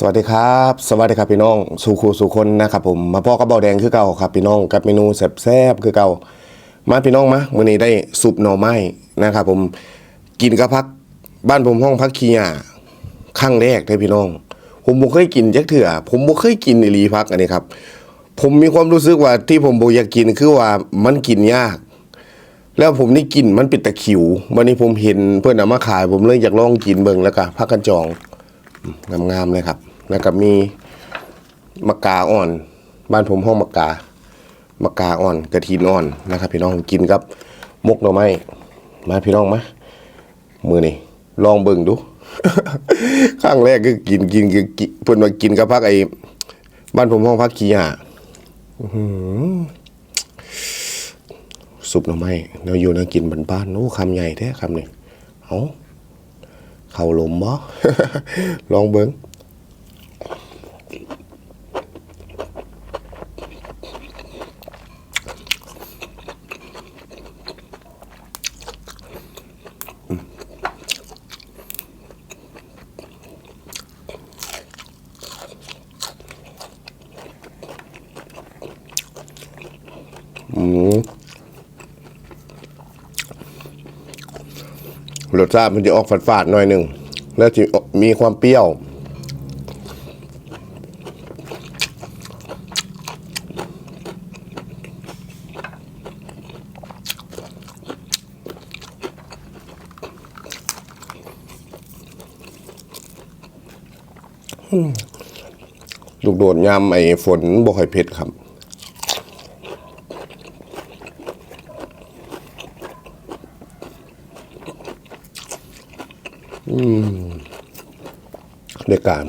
สวัสดีครับ สวัสดีครับพี่น้องสู่ครูสู่คนนะครับผมมาพ่อกับเบาแดงคือเก่าครับพี่น้องกับเมนูแซ่บๆคือเก่ามาพี่น้องมามื้อนี้ได้ซุปหน่อไม้นะครับผมกินกับพักบ้านผมห้องพักขี้ยาครั้งแรกเลยพี่น้อง ผมบ่เคยกินจักเถื่อผมบ่เคยกินอีหลีพักอันนี้ครับ ผมมีความรู้สึกว่าที่ผมบ่อยากกินคือว่ามันกินยาก แล้วผมนี่กินมันเป็นตะคริว วันนี้ผมเห็นเพื่อนเอามาขาย ผมเลยอยากลองกินเบิ่งแล้วก็พักกันจองงามๆเลยครับ แล้วก็มีมะกาอ่อน บ้านผมห้องมะกามะกาอ่อนกระถินอ่อนนะครับ พี่น้องกินกับมกหน่อไม้มาพี่น้องมามือนี่ลองเบิ่งดูครั้งแรกคือกินกินกินเพิ่นมากินกับพักไอ้บ้านผมห้องพักขี้ห่าอื้อหือซุปหน่อไม้แนวอยู่นวกินบ้านๆโอ้คำใหญ่แท้คำหนี่เอาเข้าลมบ่ลองเบิ้ง รสชาติมันจะออกฝาดๆหน่อยหนึ่ง แล้วจะมีความเปรี้ยว ลูกโดดยำไอ้ฝนบ่ค่อยเผ็ดครับ ในการ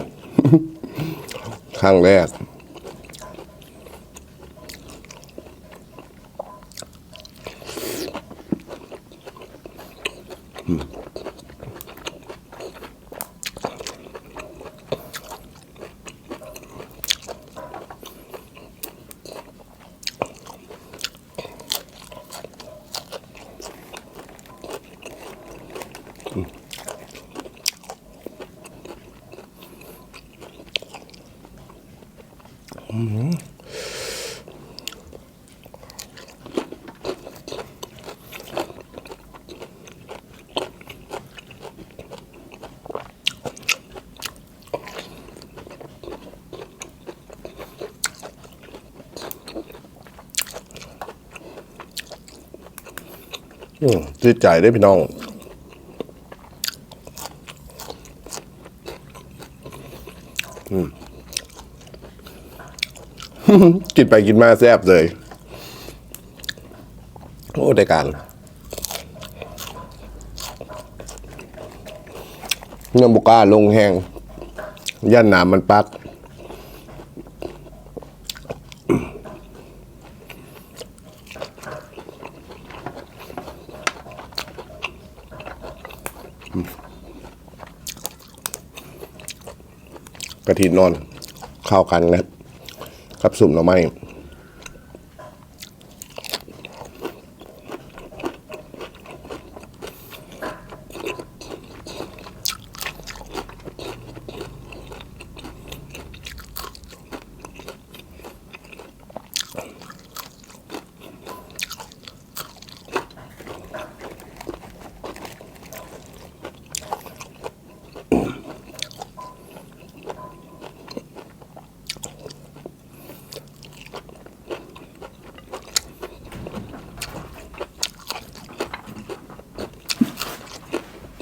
ครั้งแรก อืมจิตใจได้พี่น้อง กินไปกินมาแซ่บเลย โอ้ได้การเงินบุก้าลงแหงย่านหนามมันปัก กระถินนอน เข้ากันนะครับ ครับสุ่มหน่อไม้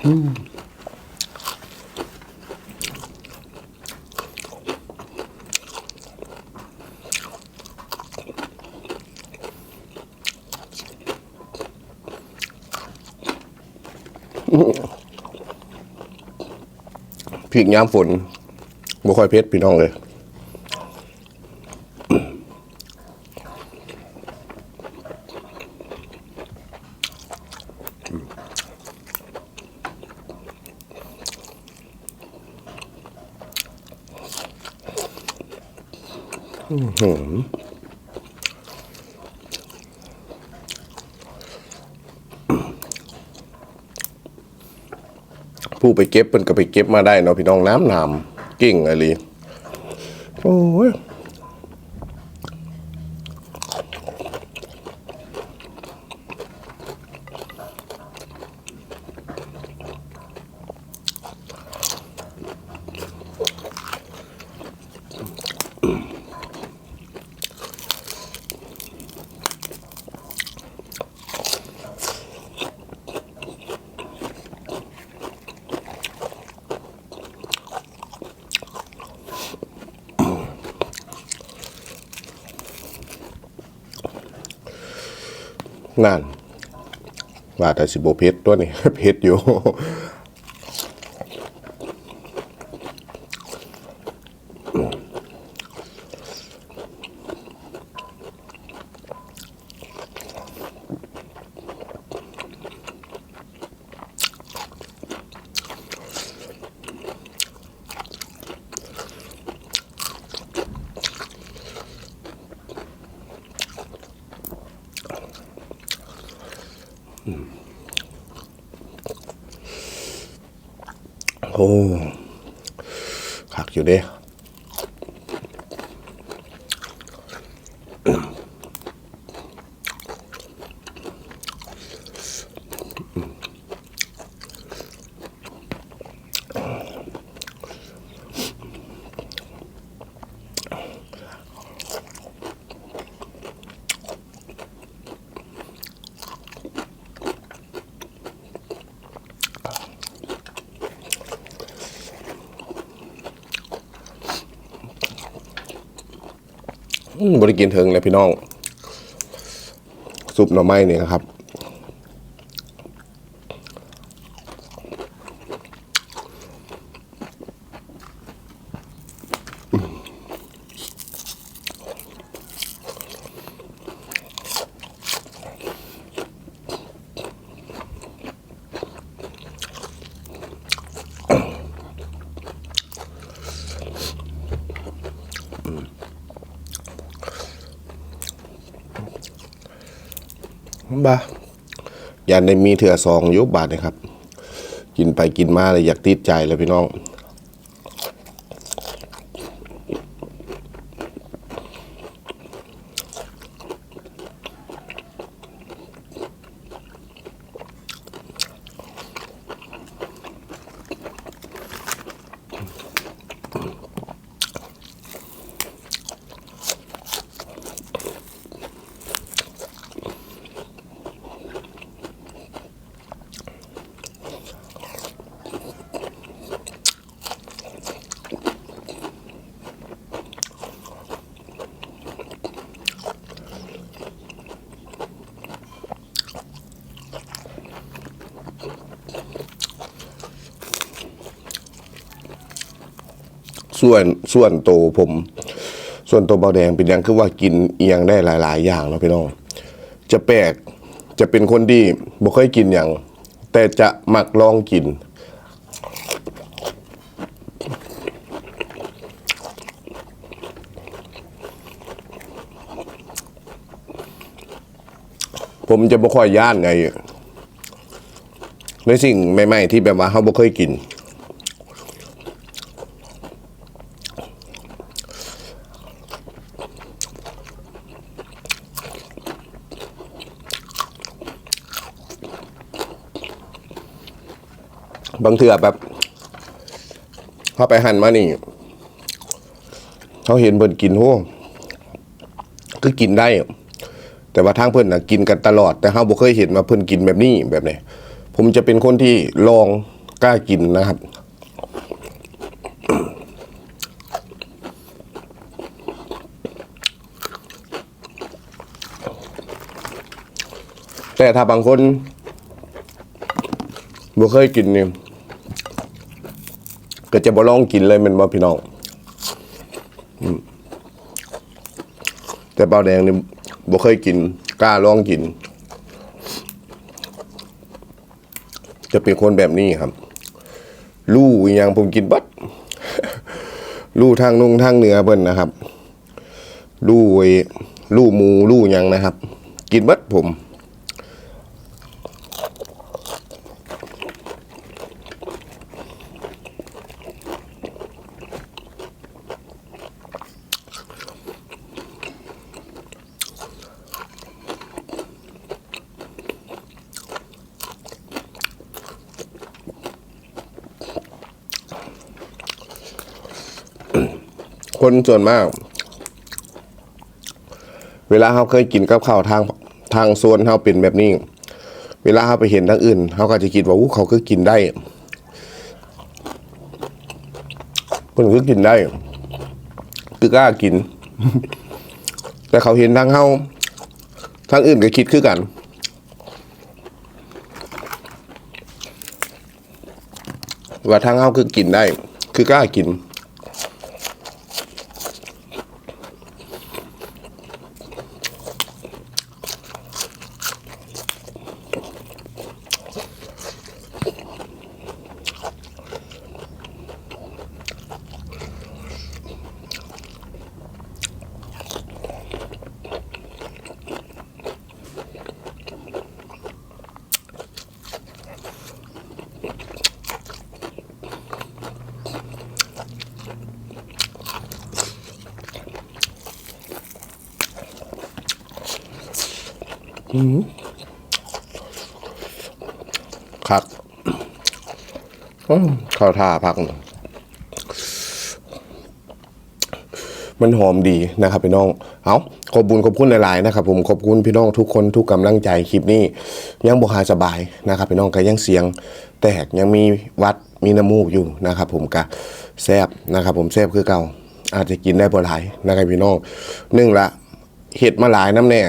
พริกย้ำฝนบ่ค่อยเผ็ดพี่น้องเลย ผู้ไปเก็บเป็นก็ไปเก็บมาได้เนาะพี่น้องน้ำน้ำกิ่งอะไรโอ้ย นั่นว่าแต่สิบเพชรตัวนี้เพชรอยู่ โอ้ขักอยู่เด้ บริกินเถิงเลยพี่น้องซุปหน่อไม้เนี่ยครับ บ้ายันได้มีเถื่อซองยุบบาทนะครับ กินไปกินมาเลยอยากติดใจเลยพี่น้อง ส่วนส่วนโตผม ส่วนตัวเบาแดงเป็นอยังคือว่ากินเอียงได้หลาย ๆ อย่างเนาะพี่น้องจะแปลกจะเป็นคนที่บ่เคยกินอย่าง แต่จะมักลองกิน ผมจะบ่ค่อยย่านไงในสิ่งใหม่ ๆ ที่แบบว่าเขาบ่เคยกิน บางเถื่อแบบพอไปหั่นมานี่เขาเห็นเพิ่นกินโหคือกินได้ แต่ว่าทางเพิ่นน่ะกินกันตลอด แต่เฮาบ่เคยเห็นว่าเพิ่นกินแบบนี้แบบนี้ผมจะเป็นคนที่ลองกล้ากินนะครับแต่ถ้าบางคนบ่เคยกินเนี่ย ก็จะบ่ลองกินเลยมันบ่พี่น้องแต่เปาแดงนี่บ่เคยกิน กล้าลองกิน จะเป็นคนแบบนี้ครับ ลู่อหยังผมกินบัดลู่ทางนุ่งทางเหนือเพิ่นนะครับ ลู่ไอ้ลู่หมูลู่ยังนะครับ กินบัดผม คนส่วนมาก เวลาเขาเคยกินกับข้าวทางทางโซนเขาเป็นแบบนี้ เวลาเขาไปเห็นทางอื่นเขาก็จะคิดว่าอู้เขาก็กินได้เพิ่นก็กินได้คือกล้ากิน แต่เขาเห็นทางเขาทางอื่นก็คิดคือกันว่าทางเขาคือกินได้ คือกล้ากิน ครับอืมเข้าวท่าพัก มันหอมดีนะครับพี่น้อง เอาขอบคุญขอบคุณหลายๆนะครับ ผมขอบคุณพี่น้องทุกคนทุกกำลังใจคลิปนี้ ยังบหาสบายนะครับ พี่น้องก็ยังเสียง แตกยังมีวัดมีน้ำมูกอยู่นะครับ ผมกะแซบนะครับ ผมแซบคือเก่าอาจจะกินได้บ่หลายนะครับพี่น้องหนึ่งละเห็ดมาหลายน้ำแน่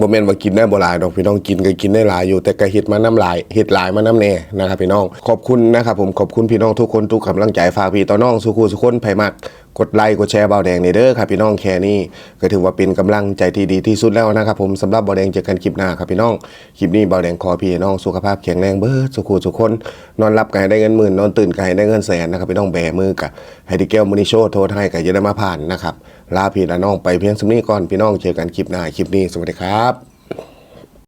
บ่แม่นว่ากินได้บ่หลายดอกพี่น้องกินก็กินได้หลายอยู่แต่ก็เฮ็ดมาน้ำหลายเฮ็ดหลายมาน้ำแน่นะครับพี่น้อง ขอบคุณนะครับผมขอบคุณพี่น้องทุกคนทุกกำลังใจฝากพี่ต่อน้องสุขุสุคนไผมักกดไลค์กดแชร์เบาแดงนี่เด้อครับพี่น้องแค่นี้ก็ถือว่าเป็นกำลังใจที่ดีที่สุดแล้วนะครับผมสำหรับเบาแดงเจอกันคลิปหน้าครับพี่น้องคลิปนี้เบาแดงขอพี่น้องสุขภาพแข็งแรงเบิดสุขุสุคนนอนหลับก็ให้ได้เงินหมื่นนอนตื่นก็ให้ได้เงินแสนนะครับพี่น้องแบมือกะให้ดิแก้วมุนิโชโทษให้ก็จะได้มาผ่านนะครับ ลาพี่และน้องไปเพียงสำนี้ก่อนพี่น้องเจอกันคลิปหน้าคลิปนี้สวัสดีครับ